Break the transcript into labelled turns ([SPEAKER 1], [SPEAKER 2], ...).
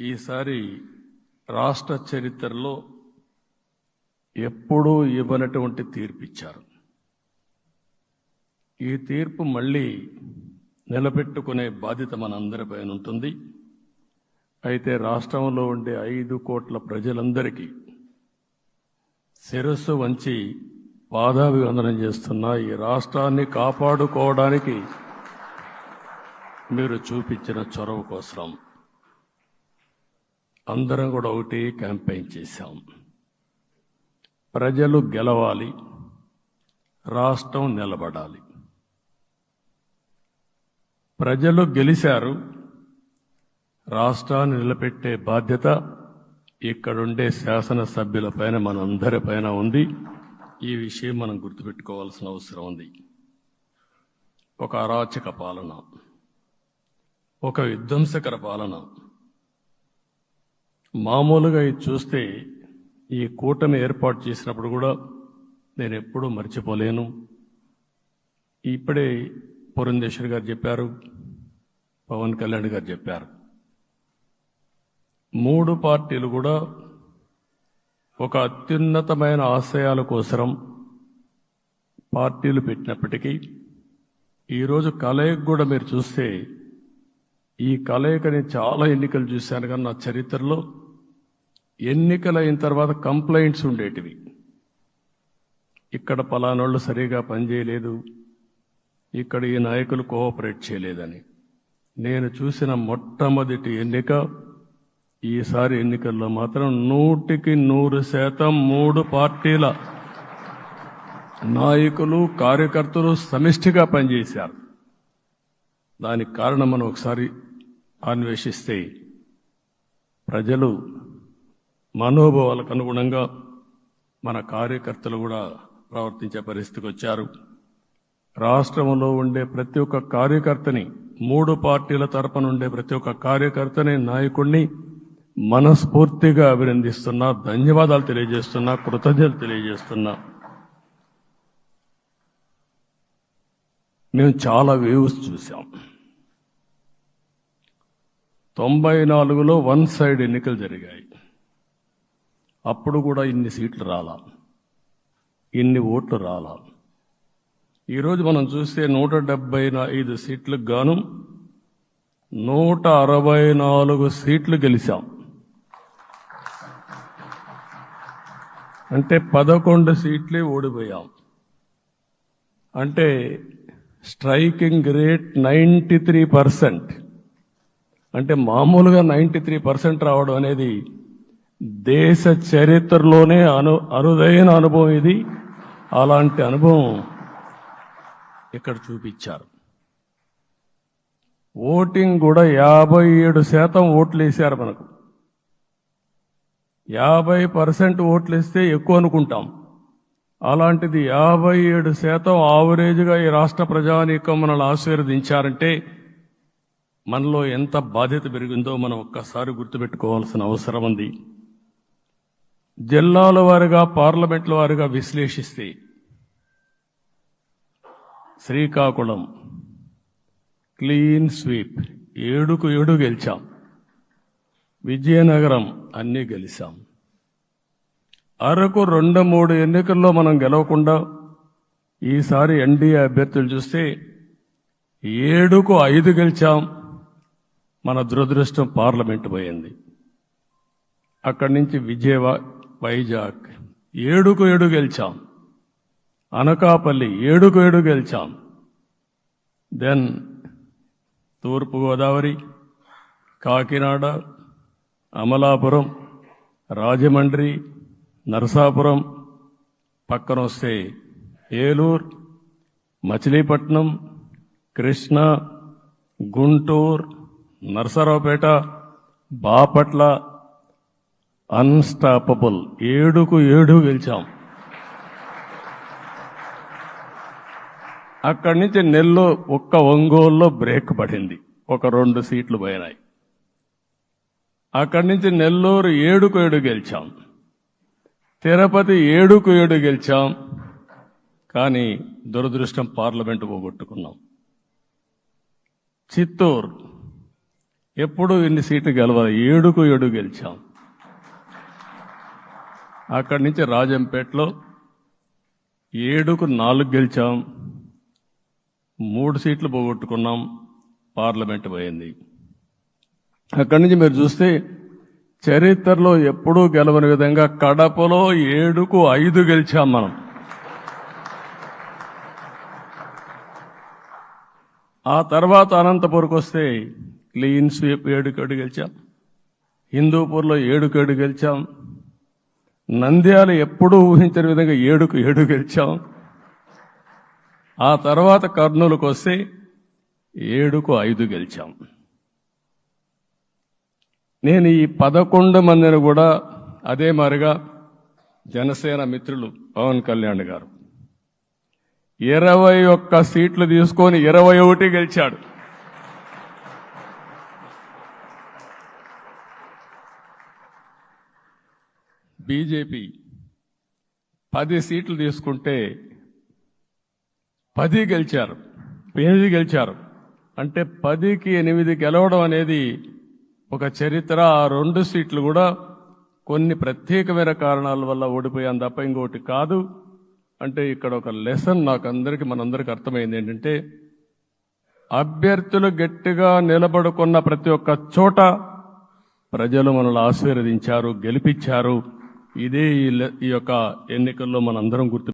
[SPEAKER 1] ఈసారి రాష్ట్ర చరిత్రలో ఎప్పుడూ ఇవ్వనటువంటి తీర్పు ఇచ్చారు ఈ తీర్పు మళ్ళీ నిలబెట్టుకునే బాధ్యత మనందరిపైన ఉంటుంది. అయితే రాష్ట్రంలో ఉండే ఐదు కోట్ల ప్రజలందరికీ శిరస్సు వంచి పాదాభివందనం చేస్తున్న ఈ రాష్ట్రాన్ని కాపాడుకోవడానికి మీరు చూపించిన చొరవ కోసం అందరం కూడా ఒకటి క్యాంపెయిన్ చేశాం. ప్రజలు గెలవాలి రాష్ట్రం నిలబడాలి. ప్రజలు గెలిచారు రాష్ట్రాన్ని నిలబెట్టే బాధ్యత ఇక్కడుండే శాసనసభ్యులపైన మనందరిపైన ఉంది. ఈ విషయం మనం గుర్తుపెట్టుకోవాల్సిన అవసరం ఉంది. ఒక అరాచక పాలన ఒక విధ్వంసకర పాలన మామూలుగా ఇది చూస్తే ఈ కూటమి ఏర్పాటు చేసినప్పుడు కూడా నేను ఎప్పుడూ మర్చిపోలేను. ఇప్పుడే పురంధేశ్వర్ గారు చెప్పారు పవన్ కళ్యాణ్ గారు చెప్పారు. మూడు పార్టీలు కూడా ఒక అత్యున్నతమైన ఆశయాల కోసరం పార్టీలు పెట్టినప్పటికీ ఈరోజు కలయిక కూడా మీరు చూస్తే ఈ కలయికని చాలా ఎన్నికలు చూశాను కానీ నా చరిత్రలో ఎన్నికలు అయిన తర్వాత కంప్లైంట్స్ ఉండేటివి. ఇక్కడ పలానోళ్ళు సరిగా పనిచేయలేదు. ఇక్కడ ఈ నాయకులు కోఆపరేట్ చేయలేదని. నేను చూసిన మొట్టమొదటి ఎన్నిక ఈసారి ఎన్నికల్లో మాత్రం నూటికి నూరు శాతం మూడు పార్టీల నాయకులు కార్యకర్తలు సమిష్టిగా పనిచేశారు. దానికి కారణం మనం ఒకసారి అన్వేషిస్తే ప్రజలు మనోభావాలకు అనుగుణంగా మన కార్యకర్తలు కూడా ప్రవర్తించే పరిస్థితికి వచ్చారు. రాష్ట్రంలో ఉండే ప్రతి ఒక్క కార్యకర్తని మూడు పార్టీల తరపున ఉండే ప్రతి ఒక్క కార్యకర్తని నాయకుడిని మనస్ఫూర్తిగా అభినందిస్తున్నా ధన్యవాదాలు తెలియజేస్తున్నా కృతజ్ఞతలు తెలియజేస్తున్నా. మేము చాలా వ్యూస్ చూసాం తొంభై నాలుగులో వన్ సైడ్ ఎన్నికలు జరిగాయి. అప్పుడు కూడా ఇన్ని సీట్లు రాలా. ఇన్ని ఓట్లు రాలా. ఈరోజు మనం చూస్తే నూట డెబ్బై ఐదు సీట్లకు గాను నూట అరవై నాలుగు సీట్లు గెలిచాం. అంటే పదకొండు సీట్లే ఓడిపోయాం. అంటే striking rate ninety three percent. అంటే మామూలుగా నైంటీ త్రీ పర్సెంట్ రావడం అనేది దేశ చరిత్రలోనే అను అరుదైన అనుభవం ఇది. అలాంటి అనుభవం ఇక్కడ చూపించారు. ఓటింగ్ కూడా యాభై ఏడు శాతం ఓట్లు వేశారు మనకు. యాభై పర్సెంట్ ఓట్లు వేస్తే ఎక్కువ అనుకుంటాం. అలాంటిది యాభై ఏడు శాతం ఆవరేజ్గా ఈ రాష్ట్ర ప్రజానీకం మనల్ని ఆశీర్వదించారంటే మనలో ఎంత బాధ్యత పెరిగిందో మనం ఒక్కసారి గుర్తుపెట్టుకోవాల్సిన అవసరం ఉంది. జిల్లాల వారిగా పార్లమెంట్ల వారిగా విశ్లేషిస్తే శ్రీకాకుళం క్లీన్ స్వీప్ ఏడుకు ఏడు గెలిచాం. విజయనగరం అన్నీ గెలిచాం. అరకు రెండు మూడు ఎన్నికల్లో మనం గెలవకుండా ఈసారి ఎన్డీఏ అభ్యర్థులు చూస్తే ఏడుకు ఐదు గెలిచాం. మన దురదృష్టం పార్లమెంట్ పోయింది. అక్కడి నుంచి విజయవా వైజాగ్. ఏడుకు ఏడు గెలిచాం. అనకాపల్లి ఏడుకు ఏడు గెలిచాం. దెన్ తూర్పుగోదావరి కాకినాడ అమలాపురం రాజమండ్రి నరసాపురం పక్కన వస్తే ఏలూరు మచిలీపట్నం కృష్ణా గుంటూరు నరసరావుపేట బాపట్ల అన్స్టాపబుల్ ఏడుకు ఏడు గెలిచాం. అక్కడి నుంచి నెల్లో ఒక్క ఒంగోలులో బ్రేక్ పడింది. ఒక రెండు సీట్లు పోయినాయి. అక్కడి నుంచి నెల్లూరు ఏడుకు ఏడు గెలిచాం. తిరుపతి ఏడుకు ఏడు గెలిచాం. కానీ దురదృష్టం పార్లమెంటు పోగొట్టుకున్నాం. చిత్తూరు ఎప్పుడు ఇన్ని సీట్లు గెలవాలి. ఏడుకు ఏడు గెలిచాం. అక్కడి నుంచి రాజంపేటలో ఏడుకు నాలుగు గెలిచాం. మూడు సీట్లు పోగొట్టుకున్నాం. పార్లమెంట్ పోయింది. అక్కడి నుంచి మీరు చూస్తే చరిత్రలో ఎప్పుడూ గెలవని విధంగా కడపలో ఏడుకు ఐదు గెలిచాం మనం. ఆ తర్వాత అనంతపురకు వస్తే క్లీన్ ఏడుకేడు గెలిచాం. హిందూపూర్లో ఏడుకేడు గెలిచాం. నంద్యాల ఎప్పుడూ ఊహించని విధంగా ఏడుకు ఏడు గెలిచాం. ఆ తర్వాత కర్నూలుకు వస్తే ఏడుకు ఐదు గెలిచాం. నేను ఈ పదకొండు మందిని కూడా అదే మారిగా జనసేన మిత్రులు పవన్ కళ్యాణ్ గారు. ఇరవై ఒక్క సీట్లు తీసుకొని ఇరవై ఒకటి గెలిచాడు. బీజేపీ పది సీట్లు తీసుకుంటే పది గెలిచారు. ఎనిమిది గెలిచారు. అంటే పదికి ఎనిమిది గెలవడం అనేది ఒక చరిత్ర. ఆ రెండు సీట్లు కూడా కొన్ని ప్రత్యేకమైన కారణాల వల్ల ఓడిపోయాను తప్ప ఇంకోటి కాదు. అంటే ఇక్కడ ఒక లెసన్ నాకు అందరికీ మనందరికి అర్థమైంది ఏంటంటే అభ్యర్థులు గట్టిగా నిలబడుకున్న ప్రతి ఒక్క చోట ప్రజలు మనల్ని ఆశీర్వదించారు గెలిపించారు. ఇదే ఈ ఈ యొక్క ఎన్నికల్లో మనందరం గుర్తు